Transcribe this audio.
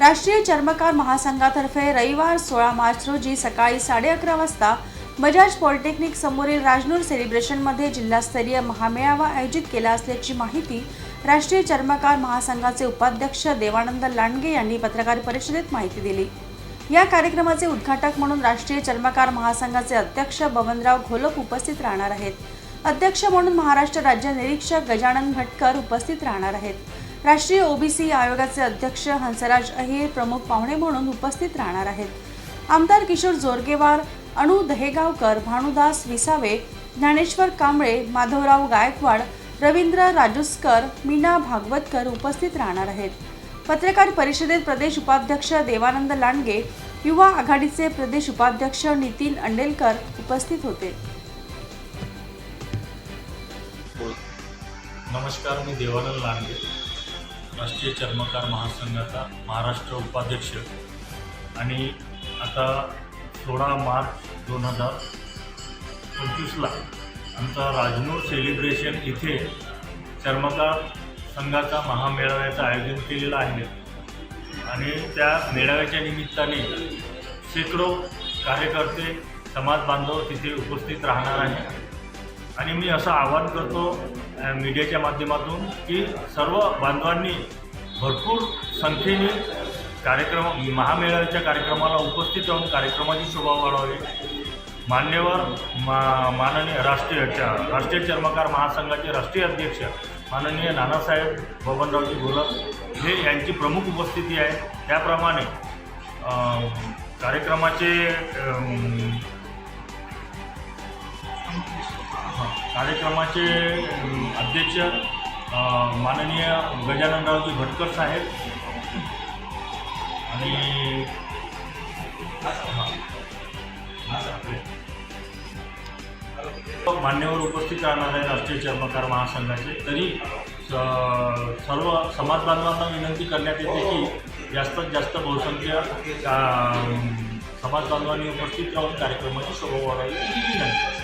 राष्ट्रीय चर्मकार महासंघातर्फे रविवार सोळा मार्च रोजी सकाळी साडे अकरा वाजता बजाज पॉलिटेक्निक समोरील राजनूर सेलिब्रेशनमध्ये जिल्हास्तरीय महामेळावा आयोजित केला असल्याची माहिती राष्ट्रीय चर्मकार महासंघाचे उपाध्यक्ष देवानंद लांडगे यांनी पत्रकार परिषदेत माहिती दिली. या कार्यक्रमाचे उद्घाटक म्हणून राष्ट्रीय चर्मकार महासंघाचे अध्यक्ष बबनराव घोलप उपस्थित राहणार आहेत. अध्यक्ष म्हणून महाराष्ट्र राज्य निरीक्षक गजानन भटकर उपस्थित राहणार आहेत. राष्ट्रीय ओबीसी आयोगाचे अध्यक्ष हंसराज अहिर प्रमुख पाहुणे म्हणून उपस्थित राहणार आहेत. आमदार किशोर जोरगेवार अणू दहेगावकर भानुदास विसावे ज्ञानेश्वर कांबळे माधवराव गायकवाड रवींद्र राजुस्कर मीना भागवतकर उपस्थित राहणार आहेत. पत्रकार परिषदेत प्रदेश उपाध्यक्ष देवानंद लांडगे युवा आघाडीचे प्रदेश उपाध्यक्ष नितीन अंडेलकर उपस्थित होते. नमस्कार मी देवानंद लांडगे. राष्ट्रीय चर्मकार महासंघाचा महाराष्ट्र उपाध्यक्ष. आणि आता सोळा मार्च दोन हजार पंचवीसला आमचा राजनूर सेलिब्रेशन इथे चर्मकार संघाचा महामेळाव्याचं आयोजन केलेलं आहे. आणि त्या मेळाव्याच्या निमित्ताने शेकडो कार्यकर्ते समाज बांधव तिथे उपस्थित राहणार आहे आणि मी असं आवाहन करतो मीडियाच्या माध्यमातून की सर्व बांधवांनी भरपूर संख्येने कार्यक्रम महामेळाव्याच्या कार्यक्रमाला उपस्थित राहून कार्यक्रमाची शोभा वाढवावी. मान्यवर मा माननीय राष्ट्रीय राष्ट्रीय चर्मकार महासंघाचे राष्ट्रीय अध्यक्ष माननीय नानासाहेब बबनरावजी गोलक हे यांची प्रमुख उपस्थिती आहे. त्याप्रमाणे कार्यक्रमाचे कार्यक्रमाचे अध्यक्ष माननीय गजाननरावजी भटकर साहेब. आणि मान्यवर उपस्थित राहणार आहे राष्ट्रीय चर्मकार महासंघाचे. तरी स- सर्व समाज बांधवांना विनंती करण्यात येते की जास्तीत जास्त बहुसंख्य समाज बांधवांनी उपस्थित राहून कार्यक्रमाची शोभा वाढावी विनंती